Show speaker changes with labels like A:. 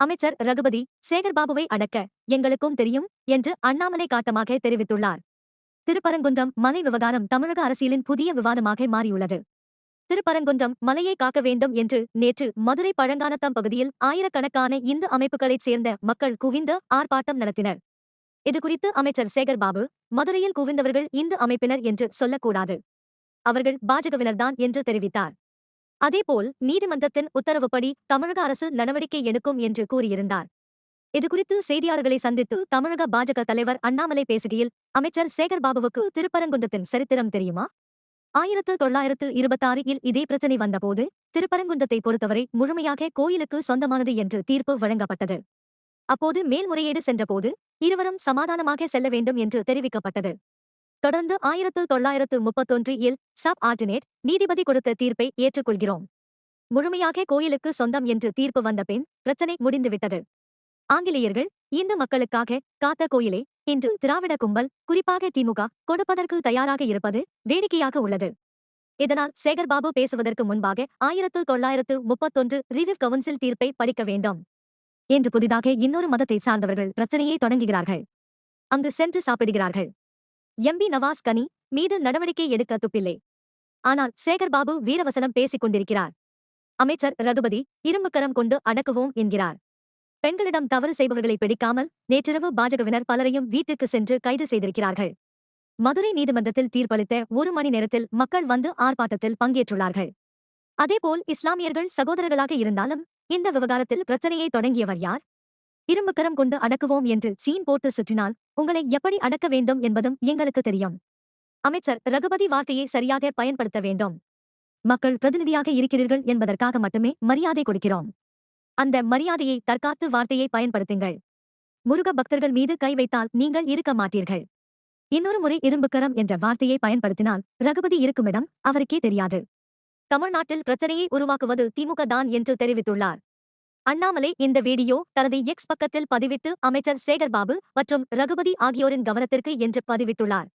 A: அமைச்சர் ரகுபதி சேகர்பாபுவை அடக்க எங்களுக்கும் தெரியும் என்று அண்ணாமலை காட்டமாக தெரிவித்துள்ளார். திருப்பரங்குன்றம் மலை விவகாரம் தமிழக அரசியலின் புதிய விவாதமாக மாறியுள்ளது. திருப்பரங்குன்றம் மலையை காக்க வேண்டும் என்று நேற்று மதுரை பழங்கானத்தம் பகுதியில் ஆயிரக்கணக்கான இந்து அமைப்புகளைச் சேர்ந்த மக்கள் குவிந்து ஆர்ப்பாட்டம் நடத்தினர். இதுகுறித்து அமைச்சர் சேகர்பாபு மதுரையில் குவிந்தவர்கள் இந்து அமைப்பினர் என்று சொல்லக்கூடாது. அவர்கள் பாஜகவினர்தான் என்று தெரிவித்தார். அதேபோல் நீதிமன்றத்தின் உத்தரவுப்படி தமிழக அரசு நடவடிக்கை எடுக்கும் என்று கூறியிருந்தார். இதுகுறித்து செய்தியாளர்களை சந்தித்து தமிழக பாஜக தலைவர் அண்ணாமலை பேசுகையில் அமைச்சர் சேகர்பாபுவுக்கு திருப்பரங்குன்றத்தின் சரித்திரம் தெரியுமா? ஆயிரத்து தொள்ளாயிரத்து இருபத்தாறில் இதே பிரச்சனை வந்தபோது திருப்பரங்குன்றத்தை பொறுத்தவரை முழுமையாக கோயிலுக்கு சொந்தமானது என்று தீர்ப்பு வழங்கப்பட்டது. அப்போது மேல்முறையீடு சென்றபோது இருவரும் சமாதானமாக செல்ல வேண்டும் என்று தெரிவிக்கப்பட்டது. தொடர்ந்து ஆயிரத்து தொள்ளாயிரத்து முப்பத்தொன்று இல் சப் ஆர்டினேட் நீதிபதி கொடுத்த தீர்ப்பை ஏற்றுக்கொள்கிறோம். முழுமையாக கோயிலுக்கு சொந்தம் என்று தீர்ப்பு வந்த பின் பிரச்சனை முடிந்துவிட்டது. ஆங்கிலேயர்கள் இந்து மக்களுக்காக காத்த கோயிலே இன்று திராவிட கும்பல் குறிப்பாக திமுக கொடுப்பதற்கு தயாராக இருப்பது வேடிக்கையாக உள்ளது. இதனால் சேகர்பாபு பேசுவதற்கு முன்பாக ஆயிரத்து தொள்ளாயிரத்து முப்பத்தொன்று ரிவிவ் கவுன்சில் தீர்ப்பை படிக்க வேண்டும். என்று புதிதாக இன்னொரு மதத்தை சார்ந்தவர்கள் பிரச்சனையை தொடங்குகிறார்கள். அங்கு சென்று சாப்பிடுகிறார்கள். எம்பி நவாஸ் கனி மீது நடவடிக்கை எடுக்க துப்பில்லை. ஆனால் சேகர்பாபு வீரவசனம் பேசிக் கொண்டிருக்கிறார். அமைச்சர் ரகுபதி இரும்புக்கரம் கொண்டு அடக்குவோம் என்கிறார். பெண்களிடம் தவறு செய்பவர்களை பிடிக்காமல் நேற்றிரவு பாஜகவினர் பலரையும் வீட்டுக்கு சென்று கைது செய்திருக்கிறார்கள். மதுரை நீதிமன்றத்தில் தீர்ப்பளித்த ஒரு மணி நேரத்தில் மக்கள் வந்து ஆர்ப்பாட்டத்தில் பங்கேற்றுள்ளார்கள். அதேபோல் இஸ்லாமியர்கள் சகோதரர்களாக இருந்தாலும் இந்த விவகாரத்தில் பிரச்சனையை தொடங்கியவர் யார்? இரும்புக்கரம் கொண்டு அடக்குவோம் என்று சீன் போட்டு சுற்றினால் உங்களை எப்படி அடக்க வேண்டும் என்பதும் எங்களுக்கு தெரியும். அமைச்சர் ரகுபதி வார்த்தையை சரியாக பயன்படுத்த வேண்டும். மக்கள் பிரதிநிதியாக இருக்கிறீர்கள் என்பதற்காக மட்டுமே மரியாதை கொடுக்கிறோம். அந்த மரியாதையை தற்காத்து வார்த்தையை பயன்படுத்துங்கள். முருக பக்தர்கள் மீது கை வைத்தால் நீங்கள் இருக்க மாட்டீர்கள். இன்னொரு முறை இரும்புக்கரம் என்ற வார்த்தையை பயன்படுத்தினால் ரகுபதி இருக்குமிடம் அவருக்கே தெரியாது. தமிழ்நாட்டில் பிரச்சனையை உருவாக்குவது திமுக தான் என்று தெரிவித்துள்ளார். அண்ணாமலை இந்த வீடியோ தனது எக்ஸ் பக்கத்தில் பதிவிட்டு அமைச்சர் சேகர்பாபு மற்றும் ரகுபதி ஆகியோரின் கவனத்திற்கு என்று பதிவிட்டுள்ளார்.